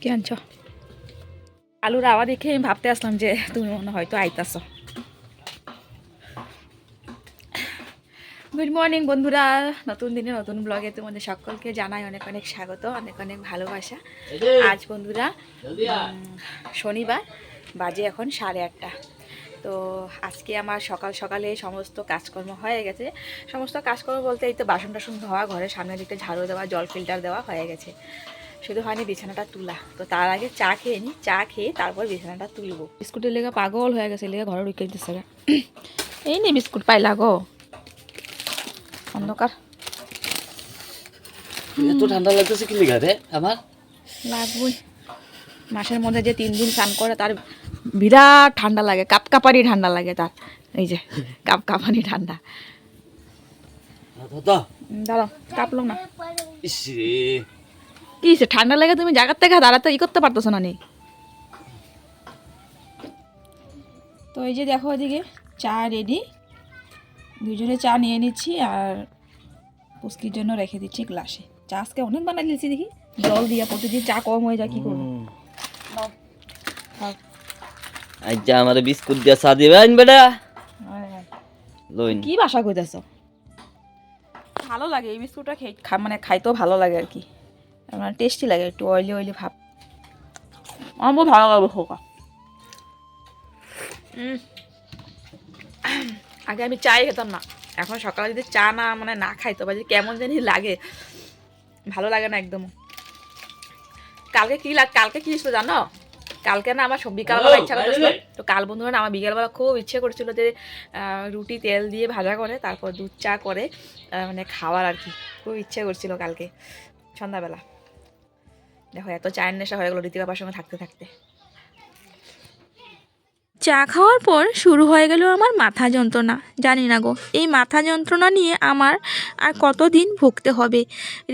কি আনছ? আলুর আওয়া দেখে আমি ভাবতে আসলাম যে তুমি মনে হয় হয়তো আইতাছো। গুড মর্নিং বন্ধুরা। নতুন দিনে নতুন ব্লগে তোমাদের সকলকে জানাই অনেক অনেক স্বাগত অনেক অনেক ভালোবাসা। আজ বন্ধুরা উম, শনিবার বাজে এখন সাড়ে আটটা। তো আজকে আমার সকাল সকালে সমস্ত কাজকর্ম হয়ে গেছে। সমস্ত কাজকর্ম বলতে এই তো বাসন টাসন ধোয়া ঘরের সামনের দিকটা ঝাড়ু দেওয়া জল ফিল্টার দেওয়া হয়ে গেছে। শুধু হয়নি বিছানাটা তুলা। তো তার আগে চা খেয়ে নিই চা খেয়ে তারপর বিছানাটা তুলবো। বিস্কুটের লেগে পাগল হয়ে গেছে লেগে ঘরে ঢুকে দিচ্ছে গা। এই নি বিস্কুট পাইলা গো। অন্ধকার। এত ঠান্ডা লাগতেছে কি লিগা রে আমার? লাগবই। মাসের মধ্যে যে তিন দিন স্নান করে তার বিরাট ঠান্ডা লাগে কাপ কাপারি ঠান্ডা লাগে তার। এই যে কাপ কাপানি ঠান্ডা দাঁড়াও কাঁপলো না। ইস রে। কি ঠান্ডা লাগে তুমি জায়গার থেকে দাঁড়াতে ই করতে পারতেছো না নি? তো এই যে দেখো এদিকে চা রেডি দুজনে চা নিয়ে নিচ্ছি আর পুস্কির জন্য রেখে দিচ্ছি গ্লাসে। চা আজকে অনেক বানাই দিয়েছি দেখি। জল দিয়ে প্রতিদিন চা কম হয়ে যায় কি করব? আজ আমার বিস্কুট দিয়া চা দিবে আইন বেটা। কি বাসা করতেছ ভালো লাগে এই বিস্কুটটা খেয়ে খা মানে খাইতেও ভালো লাগে আর কি। মানে টেস্টি লাগে একটু অয়েলি অয়েলি ভাব। আমার ভালো লাগবে খোকা। আগে আমি চাই খেতাম না। এখন সকালে যদি চা না মানে না খাইতো বা যে কেমন জানি লাগে। ভালো লাগে না একদম। কালকে কি লাগ কালকে কি ছিল জানো? কালকে না আমার সব বিকালবেলা ইচ্ছা করতেছিল তো কাল বন্ধুরা না আমার বিকালবেলা খুব ইচ্ছে করছিল যে রুটি তেল দিয়ে ভাজা করে তারপর দুধ চা করে মানে খাওয়ার আর কি। খুব ইচ্ছে করছিল কালকে সন্ধ্যাবেলা। দেখো, এত চায়ের নেশা হয়ে গেলো ঋতিকাপার সঙ্গে থাকতে থাকতে। চা খাওয়ার পর শুরু হয়ে গেল আমার মাথা যন্ত্রণা, জানি না গো। এই মাথা যন্ত্রণা নিয়ে আমার আর কতদিন ভুগতে হবে?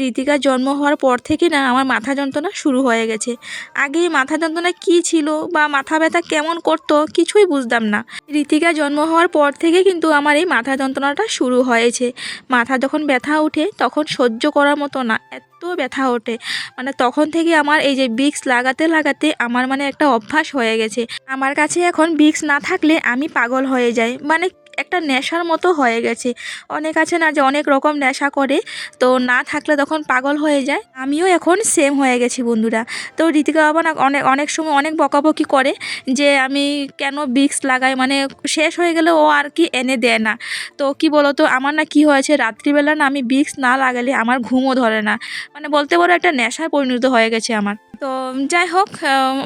ঋতিকার জন্ম হওয়ার পর থেকে না আমার মাথা যন্ত্রণা শুরু হয়ে গেছে। আগে এই মাথা যন্ত্রণা কী ছিল বা মাথা ব্যথা কেমন করতো কিছুই বুঝতাম না। ঋতিকা জন্ম হওয়ার পর থেকে কিন্তু আমার এই মাথা যন্ত্রণাটা শুরু হয়েছে। মাথা যখন ব্যথা ওঠে তখন সহ্য করার মতো না এত ব্যথা ওঠে। মানে তখন থেকে আমার এই যে বিক্স লাগাতে লাগাতে আমার মানে একটা অভ্যাস হয়ে গেছে। আমার কাছে এখন বিক্স না থাকলে আমি পাগল হয়ে যাই। মানে একটা নেশার মতো হয়ে গেছে। অনেক আছে না যে অনেক রকম নেশা করে, তো না থাকলে তখন পাগল হয়ে যায়। আমিও এখন সেম হয়ে গেছি বন্ধুরা। তো ঋতিকা বাবা না অনেক অনেক সময় অনেক বকাবকি করে যে আমি কেন বিক্স লাগাই মানে শেষ হয়ে গেলে ও আর কি এনে দেয় না। তো কি বলো তো আমার না কি হয়েছে, রাত্রিবেলা না আমি বিক্স না লাগালে আমার ঘুমও ধরে না। মানে বলতে পারো একটা নেশায় পরিণত হয়ে গেছে আমার। তো যাই হোক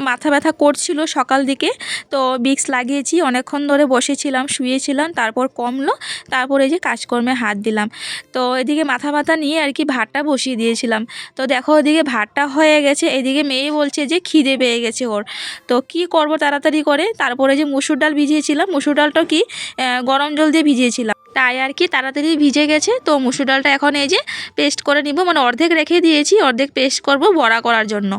মাথা ব্যথা করছিল সকাল দিকে। তো বিক্স লাগিয়েছি, অনেকক্ষণ ধরে বসেছিলাম, শুয়েছিলাম, তারপর কমলো, তারপর এই যে কাজকর্মে হাত দিলাম। তো এদিকে মাথা ব্যথা নিয়ে আর কি ভাতটা বসিয়ে দিয়েছিলাম। তো দেখো ওদিকে ভাতটা হয়ে গেছে, এদিকে মেয়ে বলছে যে খিদে পেয়ে গেছে ওর। তো কি করব তাড়াতাড়ি করে? তারপরে যে মুসুর ডাল ভিজিয়েছিলাম, মুসুর ডালটা কি গরম জল দিয়ে ভিজিয়েছিলাম। তাই আর কি তাড়াতাড়ি ভিজে গেছে। তো মুসুর ডালটা এখন এই যে পেস্ট করে নিব। মানে অর্ধেক রেখে দিয়েছি, অর্ধেক পেস্ট করব বড়া করার জন্য।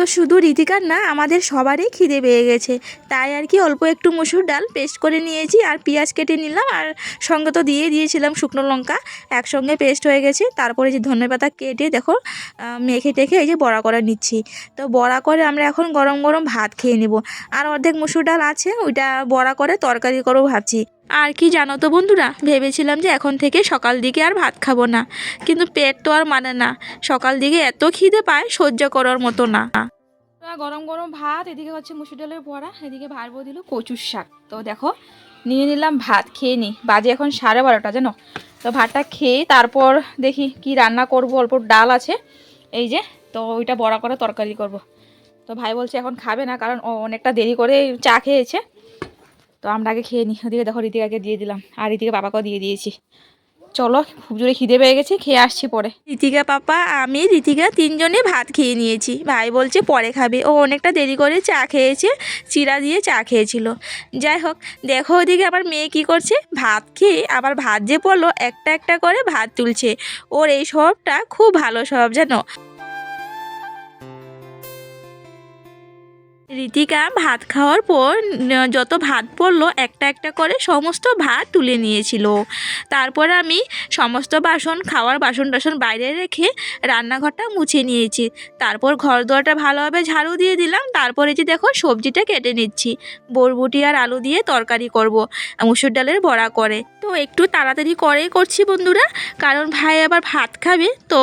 তো শুধু রীতিকার না, আমাদের সবারই খিদে পেয়ে গেছে। তাই আর কি অল্প একটু মুসুর ডাল পেস্ট করে নিয়েছি আর পেঁয়াজ কেটে নিলাম আর সঙ্গে তো দিয়ে দিয়েছিলাম শুকনো লঙ্কা, একসঙ্গে পেস্ট হয়ে গেছে। তারপরে যে ধনে পাতা কেটে দেখো মেখে টেখে এই যে বড়া করে নিচ্ছি। তো বড়া করে আমরা এখন গরম গরম ভাত খেয়ে নেব। আর অর্ধেক মুসুর ডাল আছে, ওইটা বড়া করে তরকারি করেও ভাবছি। আর কি জানো তো বন্ধুরা? ভেবেছিলাম যে এখন থেকে সকাল দিকে আর ভাত খাব না। কিন্তু পেট তো আর মানে না। সকাল দিকে এত খিদে পায়, সহ্য করার মতো না। গরম গরম ভাত, এদিকে হচ্ছে মুসুর ডালের বড়া, এদিকে ভারবো দিল কচুর শাক। তো দেখো, নিয়ে নিলাম ভাত, খেয়ে নিই বাজে এখন সাড়ে বারোটা, জানো? তো ভাতটা খেয়ে তারপর দেখি কি রান্না করব, অল্প ডাল আছে। এই যে, তো ওইটা বড়া করে তরকারি করব। তো ভাই বলছে এখন খাবে না, কারণ অনেকটা দেরি করে চা খেয়েছে। তো আমরা আগে খেয়ে নিই ওদিকে দেখো রীতিকাকে দিয়ে দিলাম। আর রীতিকা বাবাকেও দিয়ে দিয়েছি। চলো, খুব জোরে খিদে পেয়ে গেছে, খেয়ে আসছি পরে। রিতিকা পাপা, আমি রিতিকা তিনজনে ভাত খেয়ে নিয়েছি। ভাই বলছে পরে খাবে। ও অনেকটা দেরি করে চা খেয়েছে, চিরা দিয়ে চা খেয়েছিল। যাই হোক, দেখো ওদিকে আমার মেয়ে কি করছে। ভাত খেয়ে আবার ভাত যে পড়ল, একটা একটা করে ভাত তুলছে। ওর এই স্বভাবটা খুব ভালো স্বভাব, জানো? রিতিকা ভাত খাওয়ার পর যত ভাত পড়ল, একটা একটা করে সমস্ত ভাত তুলে নিয়েছিল। তারপর আমি সমস্ত বাসন, খাওয়ার বাসন টাসন বাইরে রেখে রান্নাঘরটা মুছে নিয়েছি। তারপর ঘর দোয়ারটা ভালোভাবে ঝাড়ু দিয়ে দিলাম। তারপরে যে দেখো, সবজিটা কেটে নিচ্ছি। বরবটি আর আলু দিয়ে তরকারি করব। মুসুর ডালের বড়া করে। তো একটু তাড়াতাড়ি করেই করছি বন্ধুরা। কারণ ভাই আবার ভাত খাবে, তো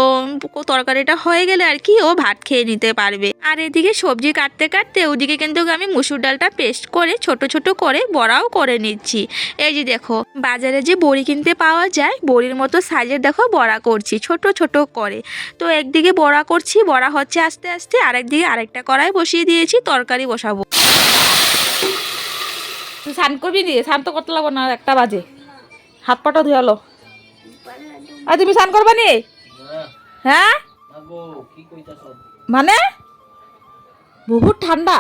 তরকারিটা হয়ে গেলে আর কি ও ভাত খেয়ে নিতে পারবে। আর এদিকে সবজি কাটতে কাটতে ওদিকে কিন্তু আমি মুসুর ডালটা পেস্ট করে ছোট ছোট করে বড়াও করে নিচ্ছি। এই যে দেখো বাজারে যে বড়ি কিনতে পাওয়া যায় বড়ির মতো সাইজের দেখো বড়া করছি ছোট ছোট করে। তো একদিকে বড়া করছি বড়া হচ্ছে আস্তে আস্তে আরেকদিকে আরেকটা কড়াই বসিয়ে দিয়েছি তরকারি বসাবো। তুই স্নান করবি নি স্নান তো করতে লাগবো না একটা বাজে। হাত পাটা ধুয়ালো আর তুমি স্নান করবা নি? হ্যাঁ। মানে? বহুত ঠান্ডা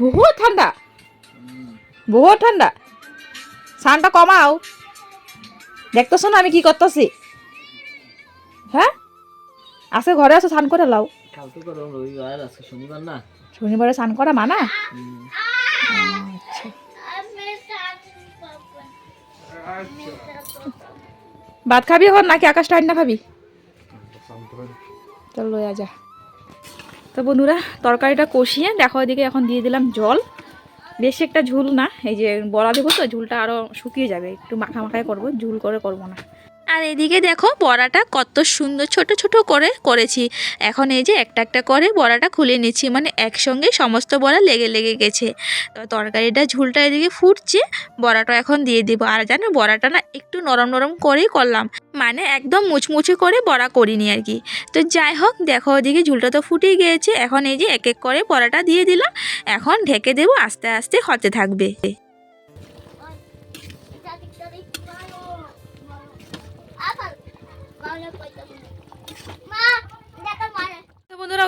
বহুত ঠান্ডা বহুত ঠান্ডা স্নানটা কমাও। দেখতেছো না আমি কি করতেছি। হ্যাঁ? আছে ঘরে আছো স্নান করে লাও। শনিবারে স্নান করা মানা? আচ্ছা ভাত খাবি এখন নাকি আকাশ ঠান্ডা খাবি চল লয়া যা। তো বন্ধুরা, তরকারিটা কষিয়ে দেখো এদিকে এখন দিয়ে দিলাম জল। বেশি একটা ঝুল না, এই যে বলা দেবো তো, ঝুলটা আরও শুকিয়ে যাবে, একটু মাখা মাখায় করব, ঝুল করে করব না। আর এদিকে দেখো বড়াটা কত সুন্দর ছোট ছোট করে করেছি। এখন এই যে একটা একটা করে বড়াটা খুলে নিচ্ছি মানে একসঙ্গে সমস্ত বড়া লেগে লেগে গেছে। তো তরকারিটা ঝুলটা এদিকে ফুটছে, বড়াটা এখন দিয়ে দিব। আর জানো বড়াটা না একটু নরম নরম করেই করলাম মানে একদম মুচমুচে করে বড়া করিনি আর কি। তো যাই হোক, দেখো ওদিকে ঝুলটা তো ফুটেই গিয়েছে, এখন এই যে এক এক করে বড়াটা দিয়ে দিলাম, এখন ঢেকে দেবো আস্তে আস্তে হতে থাকবে।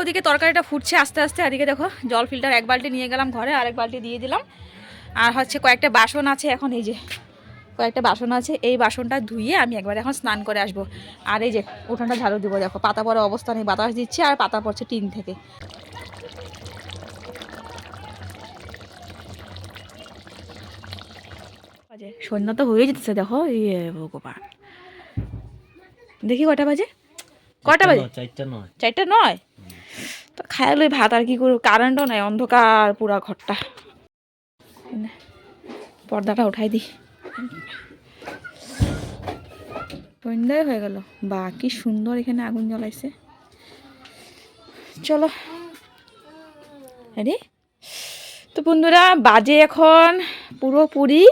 ওদিকে তরকারিটা ফুটছে আস্তে আস্তে এদিকে দেখো জল ফিল্টার এক বালতি নিয়ে গেলাম ঘরে আর এক বালতি দিয়ে দিলাম। আর হচ্ছে কয়েকটা বাসন আছে এখন এই যে কয়েকটা বাসন আছে এই বাসনটা ধুয়ে আমি একবার এখন স্নান করে আসব। আর এই যে উঠানটা ঝাড়ু দিব দেখো পাতা পরে অবস্থা নেই বাতাস দিচ্ছে আর পাতা পড়ছে টিন থেকে। বাজে সন্ধ্যা তো হয়ে যেতেছে দেখো ইয়ে ভগবান। দেখি কটা বাজে? কটা বাজে? চারটা নয়। চারটা নয়? খায়ালই ভাত আর কি করব? কারেন্টও নাই অন্ধকার পুরা ঘরটা। পর্দাটা উঠাই দি সন্ধ্যায় হয়ে গেল। বা কি সুন্দর এখানে আগুন জ্বলাইছে। চলো। আরে তো বন্ধুরা বাজে এখন পুরোপুরি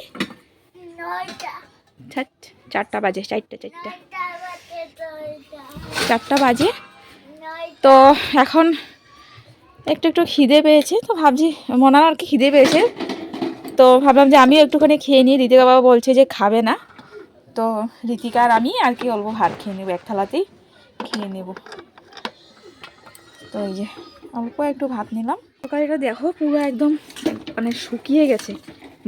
চারটা বাজে চারটা চারটা। চারটা বাজে। তো এখন একটু একটু খিদে পেয়েছে, তো ভাবছি, মনার আর কি খিদে পেয়েছে, তো ভাবলাম যে আমিও একটুখানি খেয়ে নিই। ঋতিকা বাবা বলছে যে খাবে না, তো ঋতিকা আর আমি আর কি অল্প ভাত খেয়ে নেব, এক থালাতেই খেয়ে নেব। তো এই যে, অল্প একটু ভাত নিলাম। তরকারিটা দেখো পুরো একদম মানে শুকিয়ে গেছে,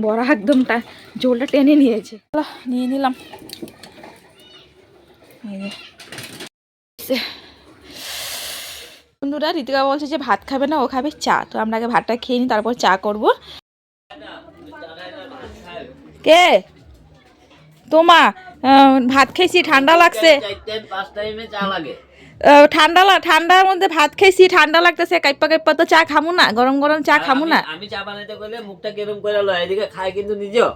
বড়া একদম টা, ঝোলটা টেনে নিয়েছে। নিয়ে নিলাম। এই যে। বন্ধুরা ঋতিকা বলছে যে ভাত খাবে না ও খাবে চা। তো আমরা আগে ভাতটা খেয়ে নিই তারপর চা করব। কে? তোমা ভাত খেয়েছি ঠান্ডা লাগছে। লাগে ঠান্ডা ঠান্ডার মধ্যে ভাত খেয়েছি ঠান্ডা লাগতেছে কাইপা কাইপা তো চা খামু না গরম গরম চা খামু না। আমি- চা বানাইতে গেলে মুখটা কেরম করে লয়? এদিকে খায় কিন্তু নিজেও।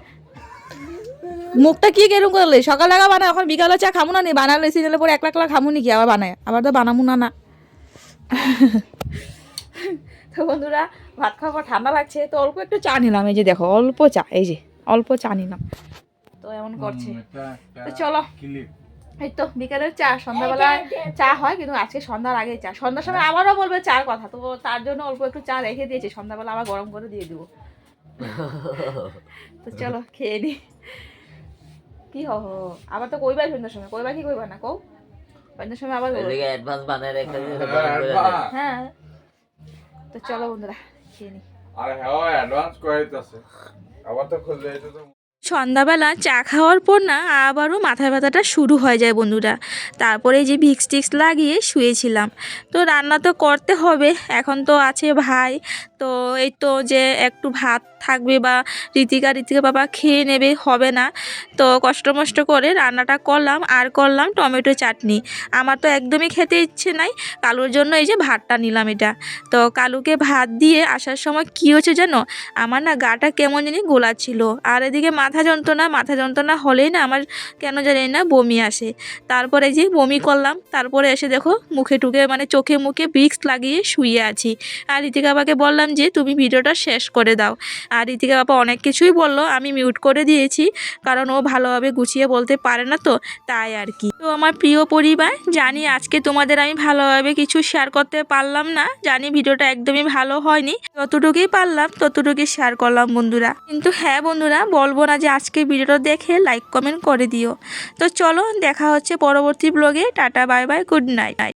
মুখটা কি কেরম করলে সকালে আগা বানায় এখন বিকালে চা খামু না নি? বানালে সিজনে পরে এক লাখ লাখ খামু নাকি? আবার বানায় আবার তো বানামু না না। তো বন্ধুরা ভাত খাওয়ার পর ঠান্ডা লাগছে তো অল্প একটু চা নিলাম এই যে দেখো অল্প চা এই যে অল্প চা নিলাম। তো এমন করছে। তো চলো এই তো বিকালের চা সন্ধ্যাবেলায় চা হয় কিন্তু আজকে সন্ধ্যার আগে চা। সন্ধ্যার সময় আবারও বলবে চার কথা তো তার জন্য অল্প একটু চা রেখে দিয়েছি সন্ধ্যাবেলা আবার গরম করে দিয়ে দিব। তো চলো খেয়ে নি। কি হ হ আবার তো কইবাই সন্ধ্যার সময় কইবা কি কইবা না কও? সময় আবার। এদিকে অ্যাডভান্স বানায় রেখে দিলে হ্যাঁ তো চলো বন্ধুরা খেয়ে নি। আর হ্যাঁ অ্যাডভান্স করে দিতেছে আবার তো খুললে এটা তো সন্ধ্যাবেলা চা খাওয়ার পর না আবারও মাথা ব্যথাটা শুরু হয়ে যায় বন্ধুরা। তারপরে যে ভিক্স টিক্স লাগিয়ে শুয়েছিলাম। তো রান্না তো করতে হবে এখন তো আছে ভাই। তো এই তো যে একটু ভাত থাকবে বা রীতিকা রীতিকা বাবা খেয়ে নেবে, হবে না। তো কষ্ট মষ্ট করে রান্নাটা করলাম, আর করলাম টমেটো চাটনি। আমার তো একদমই খেতে ইচ্ছে নাই, কালুর জন্য এই যে ভাতটা নিলাম এটা। তো কালুকে ভাত দিয়ে আসার সময় কী হচ্ছে জানো? আমার না গাটা কেমন জানি গোলা ছিল। আর এদিকে মাথা যন্ত্রণা মাথা যন্ত্রণা হলেই না আমার কেন জানি না বমি আসে। তারপরে যে বমি করলাম, তারপরে এসে দেখো মুখে টুকে মানে চোখে মুখে বিক্স লাগিয়ে শুয়ে আছি। আর ঋতিকা বাবাকে বললাম যে, তুমি ভিডিওটা শেষ করে দাও। আর ঋতিকা বাবা অনেক কিছুই বলল, আমি মিউট করে দিয়েছি, কারণ ও ভালোভাবে গুছিয়ে বলতে পারে না তো, তাই আর কি। তো আমার প্রিয় পরিবার, জানি আজকে তোমাদের আমি ভালোভাবে কিছু শেয়ার করতে পারলাম না, জানি ভিডিওটা একদমই ভালো হয়নি, যতটুকুই পারলাম ততটুকুই শেয়ার করলাম বন্ধুরা। কিন্তু হ্যাঁ বন্ধুরা, বলব না যে আজকে ভিডিওটা দেখে লাইক কমেন্ট করে দিও। তো চলো, দেখা হচ্ছে পরবর্তী ব্লগে tata bye bye good night